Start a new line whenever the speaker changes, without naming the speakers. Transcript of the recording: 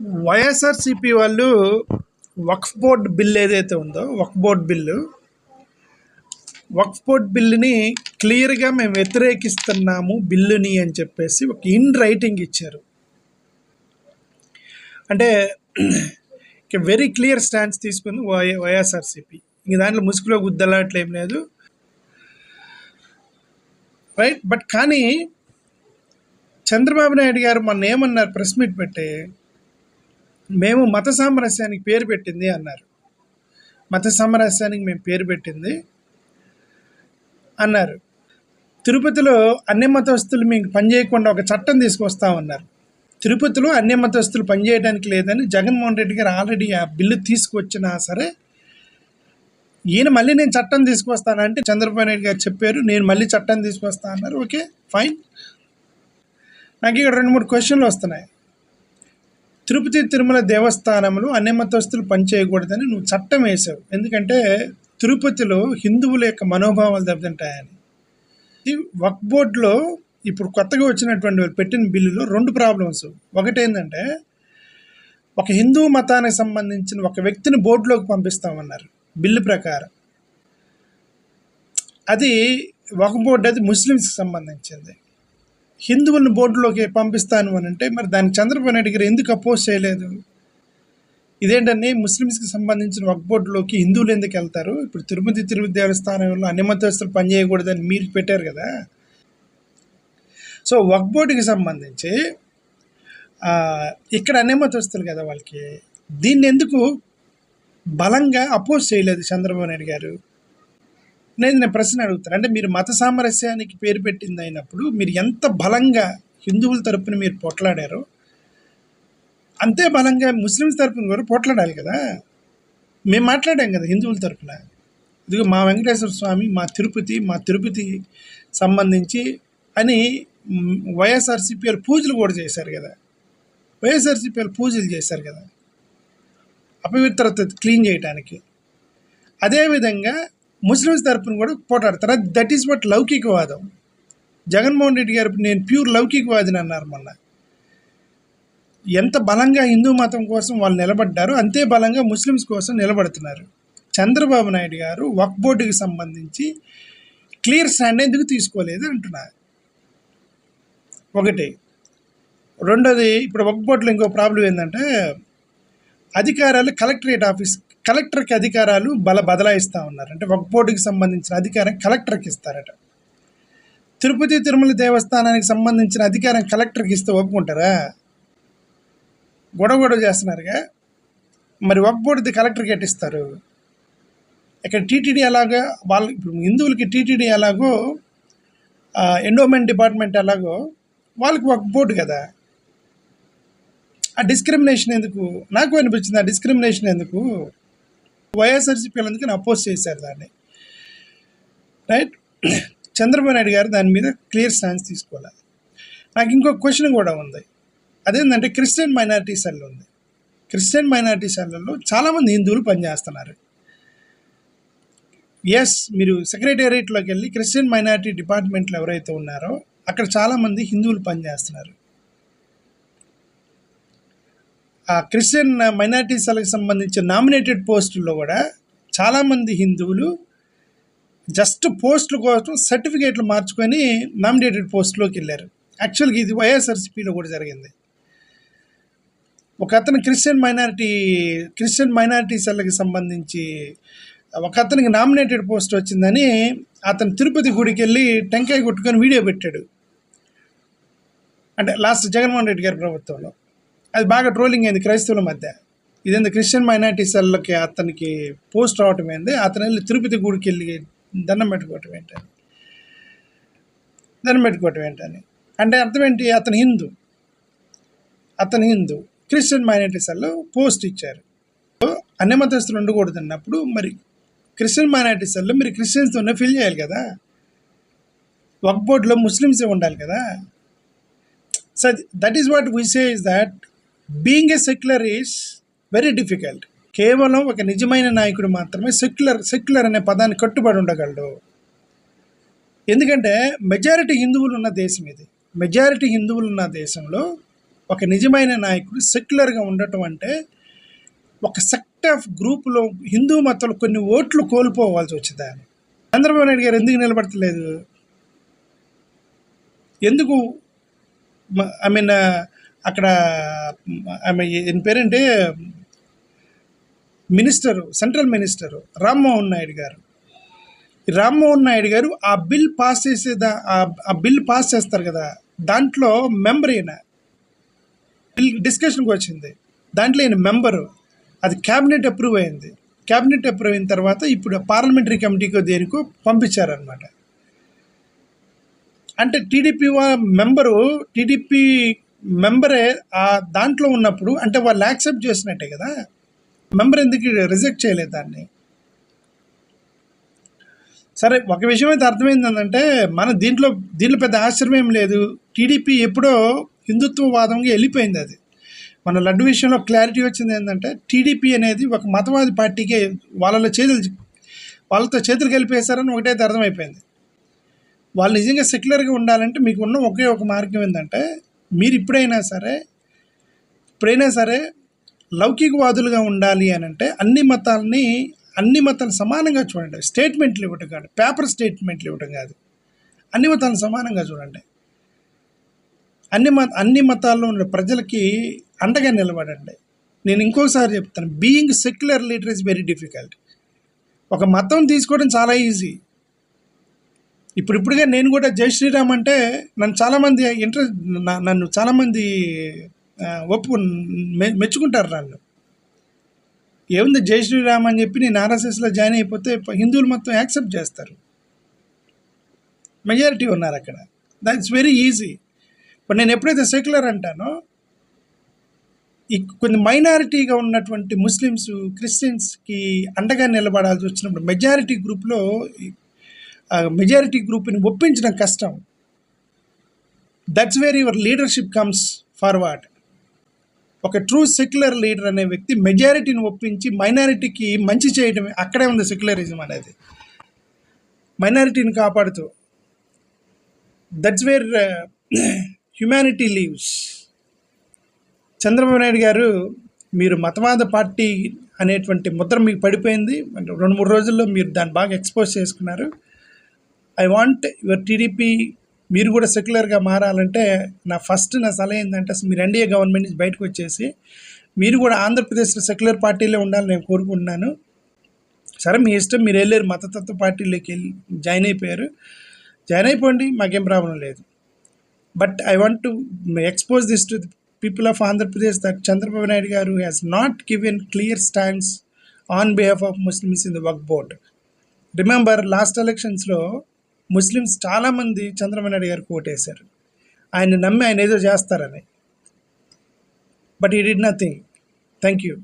వైఎస్ఆర్సిపి వాళ్ళు వక్ఫ్ board bill ఏదైతే ఉందో Waqf board bill Waqf board బిల్లుని క్లియర్గా మేము వ్యతిరేకిస్తున్నాము బిల్లుని అని చెప్పేసి ఒక ఇన్ రైటింగ్ ఇచ్చారు. అంటే వెరీ క్లియర్ స్టాండ్స్ తీసుకుంది వై వైఎస్ఆర్సిపి. ఇంక దాంట్లో ముసుగులో గుద్దలాట్లు ఏం లేదు. రైట్? బట్ కానీ చంద్రబాబు నాయుడు గారు మొన్న ఏమన్నారు ప్రెస్ మీట్ పెట్టి? మేము మత సామరస్యానికి పేరు పెట్టింది అన్నారు. మత సామరస్యానికి మేము పేరు పెట్టింది అన్నారు. తిరుపతిలో అన్ని మతస్థులు మీకు పనిచేయకుండా ఒక చట్టం తీసుకొస్తా ఉన్నారు. తిరుపతిలో అన్ని మతస్థులు పనిచేయడానికి లేదని జగన్మోహన్ రెడ్డి గారు ఆల్రెడీ ఆ బిల్లు తీసుకొచ్చినా సరే ఈయన మళ్ళీ నేను చట్టం తీసుకొస్తానంటే చంద్రబాబు నాయుడు గారు చెప్పారు నేను మళ్ళీ చట్టం తీసుకొస్తా అన్నారు. Okay fine. నాకు ఇక్కడ రెండు మూడు క్వశ్చన్లు వస్తున్నాయి. తిరుపతి తిరుమల దేవస్థానంలో అన్ని మతస్థులు పనిచేయకూడదని నువ్వు చట్టం వేసావు. ఎందుకంటే తిరుపతిలో హిందువుల యొక్క మనోభావాలు దెబ్బతింటాయని. ఈ వక్ బోర్డులో ఇప్పుడు కొత్తగా వచ్చినటువంటి వాళ్ళు పెట్టిన బిల్లులో రెండు ప్రాబ్లమ్స్. ఒకటి ఏంటంటే ఒక హిందూ మతానికి సంబంధించిన ఒక వ్యక్తిని బోర్డులోకి పంపిస్తామన్నారు బిల్లు ప్రకారం. అది ఒక బోర్డు అది ముస్లిమ్స్కి సంబంధించింది. హిందువులను బోర్డులోకి పంపిస్తాను అని అంటే మరి దానికి చంద్రబాబు నాయుడు గారు ఎందుకు అపోజ్ చేయలేదు? ఇదేంటని ముస్లిమ్స్కి సంబంధించిన వక్ బోర్డులోకి హిందువులు ఎందుకు వెళ్తారు? ఇప్పుడు తిరుపతి తిరుపతి దేవస్థానంలో అన్ని మతస్థులు పనిచేయకూడదని మీరు పెట్టారు కదా. సో వక్ బోర్డుకి సంబంధించి ఇక్కడ అన్ని మతస్థులు కదా వాళ్ళకి. దీన్ని ఎందుకు బలంగా అపోజ్ చేయలేదు చంద్రబాబు నాయుడు గారు? నేను నేను ప్రశ్న అడుగుతాను అంటే మీరు మత సామరస్యానికి పేరు పెట్టింది అయినప్పుడు మీరు ఎంత బలంగా హిందువుల తరపున మీరు పోట్లాడారో అంతే బలంగా ముస్లిమ్స్ తరపున కూడా పోట్లాడాలి కదా. మేము మాట్లాడాం కదా హిందువుల తరపున. ఇదిగో మా వెంకటేశ్వర స్వామి మా తిరుపతి మా తిరుపతి సంబంధించి అని మ్, వైఎస్ఆర్సీపీ పూజలు కూడా చేశారు కదా. వైఎస్ఆర్సీపీ పూజలు చేశారు కదా. అపవిత్రత క్లీన్ చేయడానికి అదేవిధంగా ముస్లిమ్స్ తరపున కూడా పోటాడతారు. దట్ ఈస్ వాట్ లౌకికవాదం. జగన్మోహన్ రెడ్డి గారు నేను ప్యూర్ లౌకికవాదిని అన్నారు మొన్న. ఎంత బలంగా హిందూ మతం కోసం వాళ్ళు నిలబడ్డారో అంతే బలంగా ముస్లిమ్స్ కోసం నిలబడుతున్నారు. చంద్రబాబు నాయుడు గారు వక్ బోర్డుకి సంబంధించి క్లియర్ స్టాండ్ ఎందుకు తీసుకోలేదు అంటున్నారు. ఒకటి. రెండోది ఇప్పుడు వక్ బోర్డులో ఇంకో ప్రాబ్లం ఏంటంటే అధికారాలు కలెక్టరేట్ ఆఫీస్ కలెక్టర్కి అధికారాలు బల బదలాయిస్తూ ఉన్నారు. అంటే వక్ బోర్డుకి సంబంధించిన అధికారం కలెక్టర్కి ఇస్తారట. తిరుపతి తిరుమల దేవస్థానానికి సంబంధించిన అధికారం కలెక్టర్కి ఇస్తే ఒప్పుకుంటారా? గొడవ గొడవ చేస్తున్నారుగా. మరి వక్ బోర్డుది కలెక్టర్కి ఎట్టిస్తారు ఇక్కడ టీటీడీ అలాగా వాళ్ళ ఇప్పుడు హిందువులకి టీటీడీ ఎలాగో ఎండోమెంట్ డిపార్ట్మెంట్ ఎలాగో వాళ్ళకి ఒక బోర్డు కదా. ఆ డిస్క్రిమినేషన్ ఎందుకు? నాకు అనిపించింది ఆ డిస్క్రిమినేషన్ ఎందుకు? వైఎస్ఆర్సీపీ అందుకని అపోజ్ చేశారు దాన్ని. రైట్ చంద్రబాబు నాయుడు గారు దాని మీద క్లియర్ స్టాన్స్ తీసుకోవాలి. నాకు ఇంకో క్వశ్చన్ కూడా ఉంది. అదేంటంటే క్రిస్టియన్ మైనారిటీ సెల్ ఉంది. క్రిస్టియన్ మైనారిటీ సెల్లలో చాలామంది హిందువులు పనిచేస్తున్నారు. ఎస్ మీరు సెక్రటేరియట్లోకి వెళ్ళి క్రిస్టియన్ మైనారిటీ డిపార్ట్మెంట్లో ఎవరైతే ఉన్నారో అక్కడ చాలామంది హిందువులు పనిచేస్తున్నారు ఆ క్రిస్టియన్ మైనారిటీస్లకు సంబంధించిన నామినేటెడ్ పోస్టుల్లో కూడా చాలామంది హిందువులు జస్ట్ పోస్టుల కోసం సర్టిఫికేట్లు మార్చుకొని నామినేటెడ్ పోస్టులోకి వెళ్ళారు. యాక్చువల్గా ఇది వైఎస్ఆర్సీపీలో కూడా జరిగింది. ఒక అతను క్రిస్టియన్ మైనారిటీ క్రిస్టియన్ మైనారిటీ మైనారిటీస్లకి సంబంధించి ఒక అతనికి నామినేటెడ్ పోస్ట్ వచ్చిందని అతను తిరుపతి గుడికి వెళ్ళి టెంకాయ కొట్టుకొని వీడియో పెట్టాడు. అంటే లాస్ట్ జగన్మోహన్ రెడ్డి గారి ప్రభుత్వంలో. అది బాగా ట్రోలింగ్ అయింది క్రైస్తవుల మధ్య. ఇదేంది క్రిస్టియన్ మైనారిటీ సెల్లకి అతనికి పోస్ట్ రావటం ఏంది? అతను వెళ్ళి తిరుపతి గుడికి వెళ్ళి దండం పెట్టుకోవటం ఏంటని. దండం పెట్టుకోవటం ఏంటని. అంటే అర్థం ఏంటి? అతను హిందూ. అతను హిందూ. క్రిస్టియన్ మైనార్టీస్ సెల్లో పోస్ట్ ఇచ్చారు. సో అన్ని మతస్థులు ఉండకూడదు అన్నప్పుడు మరి క్రిస్టియన్ మైనారిటీ సెల్లో మీరు క్రిస్టియన్స్తోనే ఫిల్ చేయాలి కదా. వక్ బోర్డులో ముస్లిమ్సే ఉండాలి కదా. So that is what we say is that being a secular is very difficult కేవలం ఒక నిజమైన నాయకుడు మాత్రమే సెక్యులర్ సెక్యులర్ అనే పదాన్ని కట్టుబడి ఉండగలడు. ఎందుకంటే మెజారిటీ హిందువులు ఉన్న దేశం ఇది. మెజారిటీ హిందువులు ఉన్న దేశంలో ఒక నిజమైన నాయకుడు సెక్యులర్గా ఉండటం అంటే ఒక సెక్ట్ ఆఫ్ గ్రూపులో హిందూ మతంలో కొన్ని ఓట్లు కోల్పోవాల్సి వచ్చింది ఆయన. చంద్రబాబు నాయుడు గారు ఎందుకు నిలబడతలేదు? ఎందుకు ఐ మీన్ uh, అక్కడ ఆమె ఈయన పేరేంటి? Minister central minister Rammohan Naidu garu. Rammohan Naidu గారు ఆ బిల్ పాస్ చేసేదా ఆ- ఆ బిల్ పాస్ చేస్తారు కదా దాంట్లో మెంబర్ ఈయన. బిల్ డిస్కషన్కి వచ్చింది. దాంట్లో ఈయన మెంబరు. అది క్యాబినెట్ అప్రూవ్ అయింది. క్యాబినెట్ అప్రూవ్ అయిన తర్వాత ఇప్పుడు పార్లమెంటరీ కమిటీకి దేనికో పంపించారనమాట అంటే టీడీపీ మెంబరు టీడీపీ మెంబరే ఆ దాంట్లో ఉన్నప్పుడు అంటే వాళ్ళు యాక్సెప్ట్ చేసినట్టే కదా? మెంబర్ ఎందుకు రిజెక్ట్ చేయలేదు దాన్ని? సరే ఒక విషయం అయితే అర్థమైంది ఏంటంటే మన దీంట్లో దీంట్లో పెద్ద ఆశ్చర్యం ఏం లేదు. టీడీపీ ఎప్పుడో హిందుత్వవాదంగా వెళ్ళిపోయింది అది. మన లడ్డు విషయంలో క్లారిటీ వచ్చింది ఏంటంటే టీడీపీ అనేది ఒక మతవాది పార్టీకే వాళ్ళలో చేతులు వాళ్ళతో చేతులు కలిపేశారని ఒకటైతే అర్థమైపోయింది. వాళ్ళు నిజంగా సెక్యులర్గా ఉండాలంటే మీకు ఉన్న ఒకే ఒక మార్గం ఏంటంటే మీరు ఇప్పుడైనా సరే ఇప్పుడైనా సరే లౌకికవాదులుగా ఉండాలి అని అంటే అన్ని మతాలని అన్ని మతాలు సమానంగా చూడండి. స్టేట్మెంట్లు ఇవ్వటం కాదు పేపర్ స్టేట్మెంట్లు ఇవ్వటం కాదు. అన్ని మతాలను సమానంగా చూడండి. అన్ని మత అన్ని మతాల్లో ఉన్న ప్రజలకి అండగా నిలబడండి. నేను ఇంకోసారి చెప్తాను being secular leader is very difficult ఒక మతం తీసుకోవడం చాలా ఈజీ ఇప్పుడు ఇప్పుడుగా నేను కూడా జై శ్రీరామ్ అంటే నన్ను చాలామంది ఇంట్రెస్ట్ నన్ను చాలామంది ఒప్పు మె- మెచ్చుకుంటారు నన్ను. ఏముంది జై శ్రీరామ్ అని చెప్పి నేను ఆర్ఎస్ఎస్లో జాయిన్ అయిపోతే హిందువులు మొత్తం యాక్సెప్ట్ చేస్తారు. మెజారిటీ ఉన్నారు అక్కడ. దట్స్ వెరీ ఈజీ ఇప్పుడు నేను ఎప్పుడైతే సెక్యులర్ అంటానో ఈ కొన్ని మైనారిటీగా ఉన్నటువంటి ముస్లిమ్స్ క్రిస్టియన్స్కి అండగా నిలబడాల్సి వచ్చినప్పుడు మెజారిటీ గ్రూప్లో మెజారిటీ గ్రూప్ని ఒప్పించడం కష్టం. That's where your leadership comes forward ఒక ట్రూ సెక్యులర్ లీడర్ అనే వ్యక్తి మెజారిటీని ఒప్పించి మైనారిటీకి మంచి చేయడమే అక్కడే ఉంది సెక్యులరిజం అనేది. మైనారిటీని కాపాడుతూ. That's where humanity lives Chandrababu Naidu garu మీరు మతవాద పార్టీ అనేటువంటి ముద్ర మీకు పడిపోయింది. అంటే రెండు మూడు రోజుల్లో మీరు దాన్ని బాగా ఎక్స్పోజ్ చేసుకున్నారు. ఐ వాంట్ యువర్ టీడీపీ మీరు కూడా సెక్యులర్గా మారాలంటే నా ఫస్ట్ నా సలహా ఏంటంటే మీరు ఎన్డీఏ గవర్నమెంట్ నుంచి బయటకు వచ్చేసి మీరు కూడా ఆంధ్రప్రదేశ్లో సెక్యులర్ పార్టీలో ఉండాలని నేను కోరుకుంటున్నాను. సరే మీ ఇష్టం మీరు వెళ్ళారు మతతత్వ పార్టీలోకి వెళ్ళి జాయిన్ అయిపోయారు. జాయిన్ అయిపోండి మాకేం ప్రాబ్లం లేదు. But I want to expose this to people of Andhra Pradesh. That Chandrababu Naidu garu has not given clear stands on behalf of Muslims in the work board remember last ఎలక్షన్స్లో Muslims చాలామంది చంద్రబాబు నాయుడు గారికి ఓటేశారు. ఆయన నమ్మి ఆయన ఏదో చేస్తారని. But ఈ డిడ్ నథింగ్ థ్యాంక్ యూ